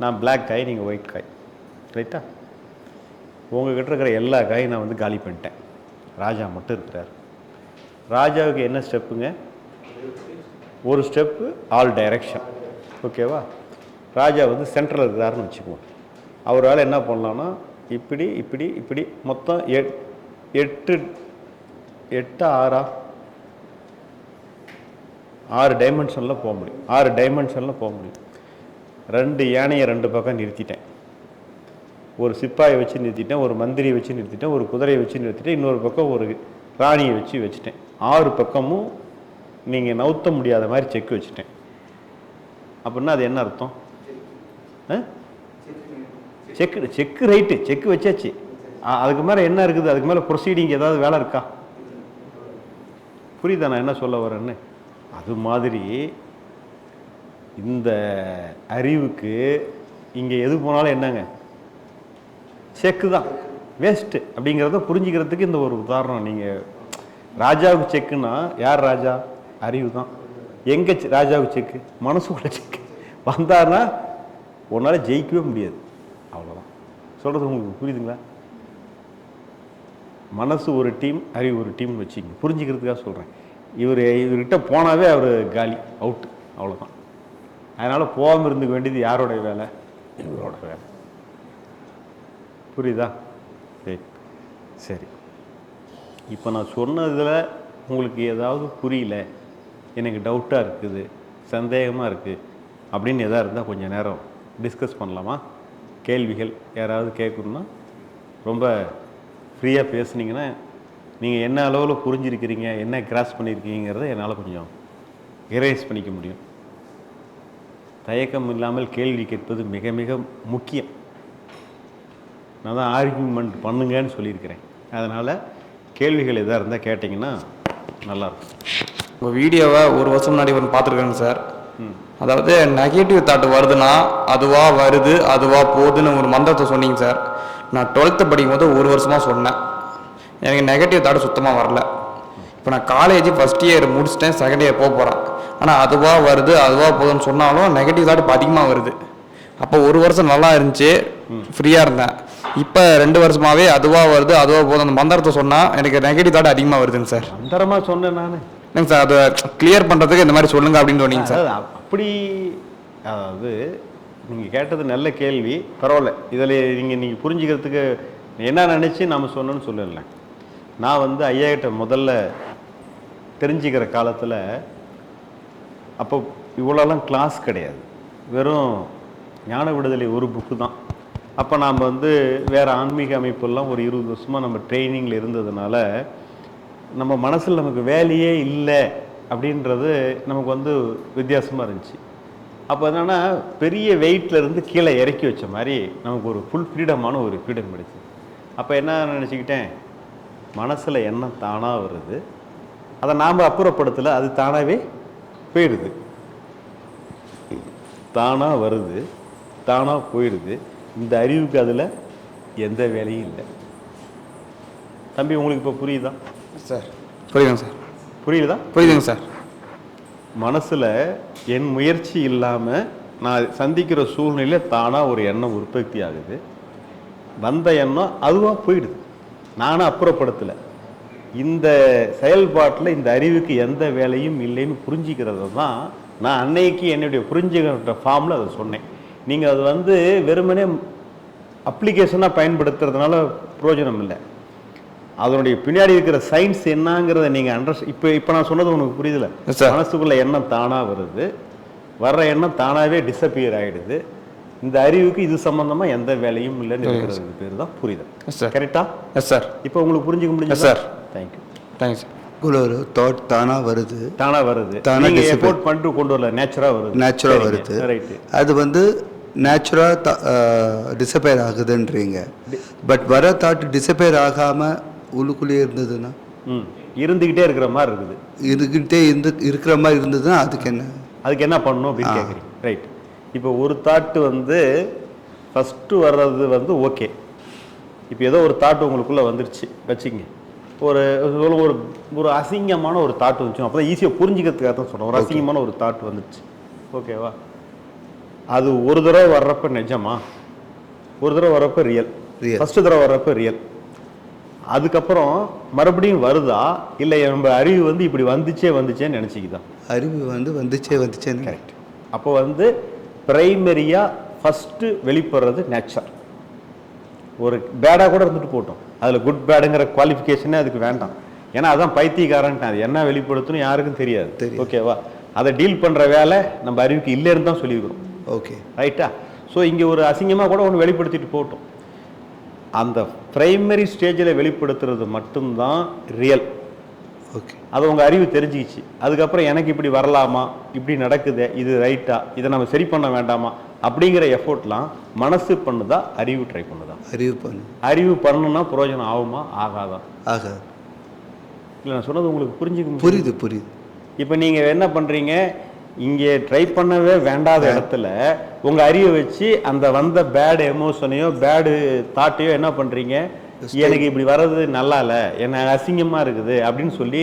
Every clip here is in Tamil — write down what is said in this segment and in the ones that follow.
நான் பிளாக் காய் நீங்கள் ஒயிட் காய் ரைட்டா உங்ககிட்ட இருக்கிற எல்லா காயும் நான் வந்து காலி பண்ணிட்டேன். ராஜா மட்டும் இருக்கிறார். ராஜாவுக்கு என்ன ஸ்டெப்புங்க ஒரு ஸ்டெப்பு ஆல் டைரக்ஷன் ஓகேவா ராஜா வந்து சென்ட்ரல் இருக்கிறாருன்னு வச்சுக்குவோம். அவரால் என்ன பண்ணலான்னா இப்படி இப்படி இப்படி மொத்தம் எட் எட்டு எட்டு ஆறா? ஆறு டைமென்ஷனில் போக முடியும். ஆறு டைமென்ஷனில் போக முடியும். ரெண்டு யானையை ரெண்டு பக்கம் நிறுத்திட்டேன். ஒரு சிப்பாயை வச்சு நிறுத்திட்டேன் ஒரு மந்திரியை வச்சு நிறுத்திட்டேன் ஒரு குதிரையை வச்சு நிறுத்திட்டேன் இன்னொரு பக்கம் ஒரு ராணியை வச்சு வச்சுட்டேன். ஆறு பக்கமும் நீங்கள் நவுத்த முடியாத மாதிரி செக் வச்சுட்டேன். அப்படின்னா அது என்ன அர்த்தம்? செக்கு. செக்கு ரைட்டு செக்கு வச்சாச்சு. அதுக்கு மேலே என்ன இருக்குது? அதுக்கு மேலே ப்ரொசீடிங் ஏதாவது வேலை இருக்கா? புரியுதா நான் என்ன சொல்ல வரேன்னு? அது மாதிரி இந்த அறிவுக்கு இங்கே எது போனாலும் என்னங்க? செக்கு தான். வேஸ்ட்டு அப்படிங்கிறத புரிஞ்சுக்கிறதுக்கு இந்த ஒரு உதாரணம். நீங்கள் ராஜாவுக்கு செக்குன்னா யார் ராஜா? அறிவு தான். எங்கே ராஜாவுக்கு செக்கு மனசுக்குள்ள செக்கு வந்தாருன்னா உன்னால் ஜெயிக்கவே முடியாது. அவ்வளோதான் சொல்கிறது உங்களுக்கு புரியுதுங்களா? மனசு ஒரு டீம் அறிவு ஒரு டீம்னு வச்சுங்க புரிஞ்சுக்கிறதுக்காக சொல்கிறேன் இவர் இவர்கிட்ட போனாவே அவர் காலி அவுட்டு அவ்வளோதான் அதனால் போகாமல் இருந்துக்க வேண்டியது யாரோடைய வேலை? இவரோட வேலை. புரியுதா? சரி. சரி. இப்போ நான் சொன்னதில் உங்களுக்கு ஏதாவது புரியல? எனக்கு டவுட்டாக இருக்குது சந்தேகமாக இருக்குது அப்படின்னு எதாக இருந்தால் கொஞ்சம் நேரம் டிஸ்கஸ் பண்ணலாமா? கேள்விகள் யாராவது கேட்கணுன்னா ரொம்ப ஃப்ரீயாக பேசுனீங்கன்னா நீங்கள் என்ன அளவில் புரிஞ்சிருக்கிறீங்க என்ன கிராஸ் பண்ணியிருக்கீங்கிறத என்னால் கொஞ்சம் எரேஸ் பண்ணிக்க முடியும். தயக்கம் இல்லாமல் கேள்வி கேட்பது மிக மிக முக்கியம். நான் தான் ஆர்கியூமெண்ட் பண்ணுங்கன்னு சொல்லியிருக்கிறேன். அதனால் கேள்விகள் எதாக இருந்தால் கேட்டிங்கன்னா நல்லாயிருக்கும். உங்கள் வீடியோவை ஒரு வருஷம் முன்னாடி ஒன்று பார்த்துருக்கேங்க சார். அதாவது நெகட்டிவ் தாட் வருதுன்னா அதுவா வருது அதுவா போகுதுன்னு ஒரு மந்திரத்தை சொன்னீங்க சார். நான் டுவெல்த்து படிக்கும்போது ஒரு வருஷமாக சொன்னேன். எனக்கு நெகட்டிவ் தாட் சுத்தமாக வரல. இப்போ நான் காலேஜ் ஃபஸ்ட் இயர் முடிச்சிட்டேன் செகண்ட் இயர் போக போகிறேன் ஆனால் அதுவா வருது அதுவா போகுதுன்னு சொன்னாலும் நெகட்டிவ் தாட் இப்போ அதிகமாக வருது. அப்போ ஒரு வருஷம் நல்லா இருந்துச்சு ஃப்ரீயாக இருந்தேன். இப்போ ரெண்டு வருஷமாவே அதுவா வருது அதுவா போகுது. அந்த மந்திரத்தை சொன்னால் எனக்கு நெகட்டிவ் தாட் அதிகமாக வருதுங்க சார். அந்தரமாக சொன்னேன் நான். இல்லைங்க சார் அதை கிளியர் பண்ணுறதுக்கு இந்த மாதிரி சொல்லுங்க அப்படின்னு சொன்னீங்க சார். அப்படி அதாவது நீங்கள் கேட்டது நல்ல கேள்வி. பரவாயில்ல. இதில் நீங்கள் நீங்கள் புரிஞ்சுக்கிறதுக்கு என்ன நினச்சி நம்ம சொன்னோன்னு சொல்லல நான் வந்து ஐயா கிட்ட முதல்ல தெரிஞ்சுக்கிற காலத்தில் அப்போ இவ்வளோலாம் கிளாஸ் கிடையாது. வெறும் ஞான விடுதலை ஒரு புக்கு தான். அப்போ நாம் வந்து வேறு ஆன்மீக அமைப்பெல்லாம் ஒரு இருபது வருஷமாக நம்ம ட்ரைனிங்கில் இருந்ததுனால நம்ம மனசில் நமக்கு வேலையே இல்லை அப்படின்றது நமக்கு வந்து வித்தியாசமாக இருந்துச்சு. அப்போ என்னென்னா பெரிய வெயிட்லேருந்து கீழே இறக்கி வச்ச மாதிரி நமக்கு ஒரு ஃபுல் ஃப்ரீடமான ஒரு ஃப்ரீடம் கிடைச்சு. அப்போ என்ன நினச்சிக்கிட்டேன்? மனசில் எண்ணம் தானாக வருது. அதை நாம் அப்புறப்படுத்தலை அது தானாகவே போயிடுது. தானாக வருது தானாக போயிடுது. இந்த அறிவுக்கு அதில் எந்த வேலையும் இல்லை. தம்பி உங்களுக்கு இப்போ புரியுதா? சார். புரியுதுங்க சார். புரியுதா? புரியுதுங்க சார். மனசில் என் முயற்சி இல்லாமல் நான் சந்திக்கிற சூழ்நிலையில தானாக ஒரு எண்ணம் உற்பத்தி ஆகுது. வந்த எண்ணம் அதுவாக போயிடுது. நானும் அப்புறப்படுத்தலை. இந்த செயல்பாட்டில் இந்த அறிவுக்கு எந்த வேலையும் இல்லைன்னு புரிஞ்சிக்கிறது தான் நான் அன்னைக்கு என்னுடைய புரிஞ்சுக்கிற ஃபார்மில் அதை சொன்னேன். நீங்கள் அது வந்து வெறுமனே அப்ளிகேஷனாக பயன்படுத்துறதுனால பிரயோஜனம் இல்லை. அதனுடைய பின்னாடி இருக்கிற சயின்ஸ் என்னங்கிறத நீங்கள் அண்டர் இப்போ இப்போ நான் சொன்னது உனக்கு புரியுதுல. மனசுக்குள்ள எண்ணம் தானாக வருது. வர்ற எண்ணம் தானாகவே டிஸப்பியர் ஆகிடுது இந்த அறிவுக்கு இது சம்பந்தமா எந்த வேலையும் இல்லைன்னு இருக்கிறதுக்கு பேர் தான் சார் கரெக்டா எஸ் சார் இப்போ உங்களுக்கு புரிஞ்சுக்க Yes, sir. Thank you thanks ஒரு தாட் தானாக வருது? தானா வருது. தானா நீங்க dissipate. எஃபோர்ட் பண்ணிட்டு கொண்டு வரல நேச்சுரா வருது. நேச்சுரலாக வருது. ரைட்டு அது வந்து நேச்சுரலாக டிசப்பேர் ஆகுதுன்றீங்க. பட் வர தாட் டிசப்பேர் ஆகாமல் உள்ளுக்குள்ளேயே இருந்ததுன்னா? ம் இருந்துகிட்டே இருக்கிற மாதிரி இருக்குது. இருக்கிட்டே இருந்து இருக்கிற மாதிரி இருந்ததுன்னா அதுக்கு என்ன? அதுக்கு என்ன பண்ணணும் அப்படின்னு கேட்குறீங்க ரைட் இப்போ ஒரு தாட்டு வந்து ஃபஸ்ட்டு வர்றது வந்து ஓகே இப்போ ஏதோ ஒரு தாட் உங்களுக்குள்ளே வந்துருச்சு. வச்சுங்க ஒரு ஒரு ஒரு ஒரு அசிங்கமான ஒரு தாட் வந்துச்சு. அப்போ தான் ஈஸியாக புரிஞ்சுக்கிறதுக்காக தான் சொல்கிறேன் ஒரு அசிங்கமான ஒரு தாட் வந்துருச்சு ஓகேவா அது ஒரு தடவை வர்றப்ப நிஜமா? ஒரு தடவை வர்றப்ப ரியல். ஃபஸ்ட்டு தடவை வர்றப்ப ரியல் அதுக்கப்புறம் மறுபடியும் வருதா? இல்லை நம்ம அறிவு வந்து இப்படி வந்துச்சே வந்துச்சேன்னு நினச்சிக்குதா? அறிவு வந்து வந்துச்சே வந்துச்சேன்னு. கரெக்ட் அப்போ வந்து பிரைமரியாக ஃபஸ்ட்டு வெளிப்படுறது நேச்சர் ஒரு பேடாக கூட இருந்துட்டு போட்டோம் அதில் குட் பேடுங்கிற குவாலிஃபிகேஷனே அதுக்கு வேண்டாம். ஏன்னா அதான் பைத்தியக்காரன்ட்டு அது என்ன வெளிப்படுத்தணும் யாருக்கும் தெரியாது. ஓகேவா அதை டீல் பண்ணுற வேலை நம்ம அறிவுக்கு இல்லைன்னு தான் சொல்லியிருக்கிறோம். ஓகே ரைட்டா ஸோ இங்கே ஒரு அசிங்கமாக கூட ஒன்று வெளிப்படுத்திட்டு போட்டோம் அந்த பிரைமரி ஸ்டேஜில் வெளிப்படுத்துறது மட்டும்தான் ரியல் ஓகே அதை உங்க அறிவு தெரிஞ்சுக்கிச்சு. அதுக்கப்புறம் எனக்கு இப்படி வரலாமா? இப்படி நடக்குதே? இது ரைட்டா இதை நம்ம சரி பண்ண வேண்டாமா? அப்படிங்கிற எஃபோர்ட்லாம் மனசு பண்ணுதா அறிவு ட்ரை பண்ணுதா? அறிவு பண்ணு. அறிவு பண்ணணும்னா பிரயோஜனம் ஆகுமா? ஆகாதா? ஆகாது. இல்லை நான் சொன்னது உங்களுக்கு புரிஞ்சுக்க புரியுது புரியுது. இப்போ நீங்கள் என்ன பண்ணுறீங்க இங்கே ட்ரை பண்ணவே வேண்டாத இடத்துல உங்கள் அறிவை வச்சு அந்த வந்த பேடு எமோஷனையோ பேடு தாட்டையோ என்ன பண்ணுறீங்க எனக்கு இப்படி வர்றது நல்லா இல்லை என்ன அசிங்கமாக இருக்குது அப்படின்னு சொல்லி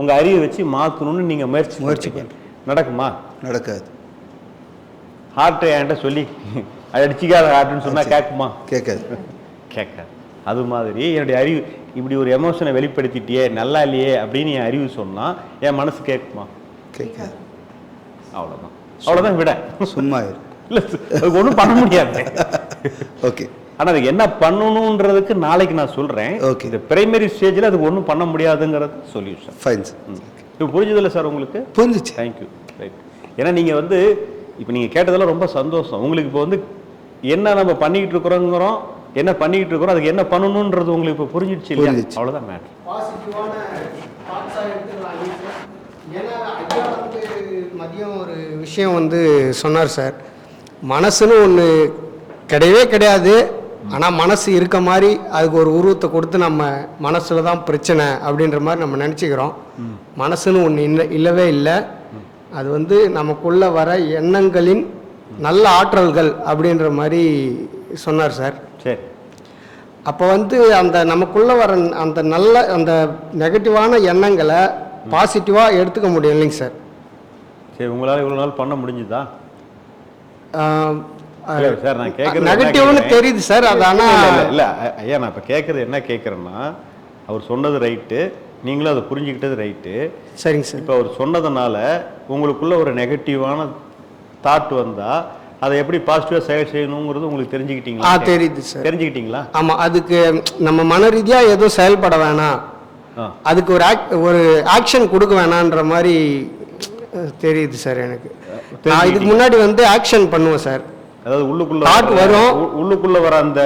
உங்கள் அறிவை வச்சு மாற்றணும்னு நீங்கள் முயற்சி முயற்சி முயற்சி நடக்குமா? நடக்காது. ஹார்ட் என்கிட்ட சொல்லி அது அடிச்சிக்காத ஹார்ட்னு சொன்னால் கேட்குமா? கேட்காது. கேட்காது. அது மாதிரி என்னுடைய அறிவு இப்படி ஒரு எமோஷனை வெளிப்படுத்திட்டியே நல்லா இல்லையே அப்படின்னு என் அறிவு சொன்னால் என் மனசு கேட்குமா? கேட்காது. அவ்வளோதான் அவ்வளோதான் விட. சும்மா இரு. இல்லை ஒன்றும் பண்ண முடியாது. ஓகே. ஆனால் அதுக்கு என்ன பண்ணணுன்றதுக்கு நாளைக்கு நான் சொல்கிறேன் Okay. இந்த பிரைமரி ஸ்டேஜில் அதுக்கு ஒன்றும் பண்ண முடியாதுங்கிறது சொல்யூஷன் ஃபைன் சார் இப்போ புரிஞ்சதில்ல சார் உங்களுக்கு? புரிஞ்சிச்சு. தேங்க்யூ ரைட் ஏன்னா நீங்கள் வந்து இப்போ நீங்கள் கேட்டதெல்லாம் ரொம்ப சந்தோஷம். உங்களுக்கு இப்போ வந்து என்ன நம்ம பண்ணிக்கிட்டு இருக்கிறோங்கிறோம் என்ன பண்ணிக்கிட்டு இருக்கிறோம் அதுக்கு என்ன பண்ணணுன்றது உங்களுக்கு இப்போ புரிஞ்சிடுச்சு இல்லையா. அவ்வளோதான் மேட்ரு மதியம் ஒரு விஷயம் வந்து சொன்னார் சார். மனசுன்னு ஒன்று கிடையவே கிடையாது. ஆனால் மனசு இருக்க மாதிரி அதுக்கு ஒரு உருவத்தை கொடுத்து நம்ம மனசில் தான் பிரச்சனை அப்படின்ற மாதிரி நம்ம நினச்சிக்கிறோம். மனசுன்னு ஒன்று இல்லை இல்லவே இல்லை. அது வந்து நமக்குள்ள வர எண்ணங்களின் நல்ல ஆற்றல்கள் அப்படின்ற மாதிரி சொன்னார் சார். சரி. அப்போ வந்து அந்த நமக்குள்ள வர அந்த நல்ல அந்த நெகட்டிவான எண்ணங்களை பாசிட்டிவாக எடுத்துக்க முடியும் இல்லைங்க சார். சரி உங்களால் இவ்வளோ நாள் பண்ண முடிஞ்சுதா? சார் நான் கேட்கறது நெகட்டிவ்னு தெரியுது சார் அது ஆனால் இல்ல ஐயா நான் இப்போ கேட்குறது என்ன கேட்குறேன்னா அவர் சொன்னது ரைட்டு. நீங்களும் அதை புரிஞ்சுக்கிட்டது ரைட்டு சரிங்க சார். இப்போ அவர் சொன்னதுனால உங்களுக்குள்ள ஒரு நெகட்டிவான தாட் வந்தா அதை எப்படி பாசிட்டிவாக செயல் செய்யணுங்கிறது உங்களுக்கு ஆ தெரிஞ்சுக்கிட்டீங்களா தெரியுது சார். தெரிஞ்சுக்கிட்டீங்களா? ஆமாம் அதுக்கு நம்ம மன ரீதியாக எதுவும் செயல்பட வேணாம். அதுக்கு ஒரு ஆக் ஒரு ஆக்ஷன் கொடுக்க வேணான்ற மாதிரி தெரியுது சார் எனக்கு. நான் இதுக்கு முன்னாடி வந்து ஆக்ஷன் பண்ணுவேன் சார். அதாவது உள்ளுக்குள்ள வர- வரும். உள்ளுக்குள்ள வர அந்த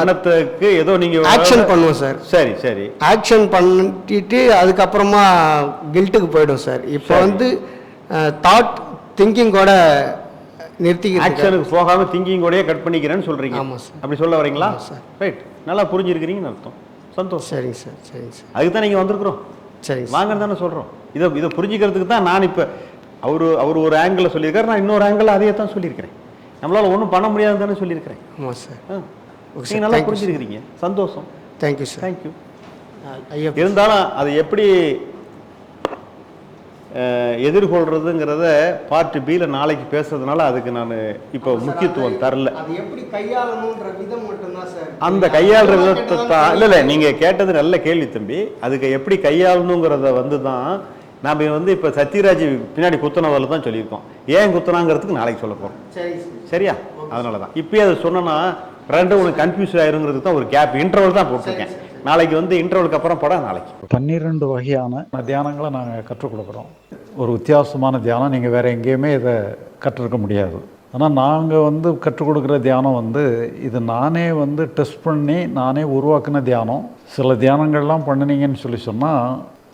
எண்ணத்துக்கு ஏதோ நீங்க ஆக்ஷன் பண்ணுவோம் சார் சரி சரி. ஆக்ஷன் பண்ணிட்டு அதுக்கப்புறமா கில்ட்டுக்கு போயிடும் சார் இப்போ. வந்து தாட் திங்கிங்கோட நிறுத்திக்கிறேன் ஆக்ஷனுக்கு போகாம திங்கிங் கூடயே கட் பண்ணிக்கிறேன்னு சொல்றீங்க. ஆமா சார். அப்படி சொல்ல வரீங்களா? சார். ரைட் நல்லா புரிஞ்சிருக்கிறீங்கன்னு அர்த்தம். சந்தோஷம். சரிங்க சார் சரிங்க சார் அதுக்கு தான் நீங்க வந்திருக்கிறோம். சரிங்க சார் வாங்கன்னு தானே சொல்றோம். இதை இதை புரிஞ்சுக்கிறதுக்கு தான் நான் இப்போ அவரு அவர் ஒரு ஆங்கிளில் சொல்லியிருக்காரு. நான் இன்னொரு ஆங்கிள் அதையே தான் சொல்லியிருக்கிறேன். நம்மளால ஒன்றும் பண்ண முடியாதுன்னு தானே சொல்லியிருக்கிறேன். ஆமாம் சார் ஆ. Okay, நீங்க sir. நல்லா. புரிஞ்சிருக்கிறீங்க சந்தோஷம் தேங்க்யூ சார் தேங்க்யூ ஐயா இருந்தாலும் அது எப்படி எதிர்கொள்றதுங்கிறத பார்ட் பியில் நாளைக்கு பேசுறதுனால அதுக்கு நான் இப்போ முக்கியத்துவம் தரல. அந்த கையாளுற விதத்தை தான் இல்லை இல்லை நீங்கள் கேட்டது நல்ல கேள்வி தம்பி. அதுக்கு எப்படி கையாளணுங்கிறத வந்து தான் நாம் வந்து இப்போ சத்யராஜ் பின்னாடி குத்துனதில் தான் சொல்லியிருக்கோம். ஏன் குத்துனாங்கிறதுக்கு நாளைக்கு சொல்ல போகிறோம் சரியா? அதனால தான் இப்பயே அதை சொன்னோன்னா ரெண்டும் உனக்கு கன்ஃபியூஸ் ஆயிருங்கிறதுக்கு தான் ஒரு கேப் இன்டர்வல் தான் போட்டிருக்கேன். நாளைக்கு வந்து இன்டர்வலுக்கு அப்புறம் படம் நாளைக்கு. பன்னிரெண்டு வகையான தியானங்களை நாங்கள் கற்றுக் கொடுக்குறோம். ஒரு வித்தியாசமான தியானம் நீங்கள் வேறு எங்கேயுமே இதை கற்றுருக்க முடியாது. ஆனால் நாங்கள் வந்து கற்றுக் கொடுக்குற தியானம் வந்து இது நானே வந்து டெஸ்ட் பண்ணி நானே உருவாக்கின தியானம். சில தியானங்கள்லாம் பண்ணினீங்கன்னு சொல்லி சொன்னால்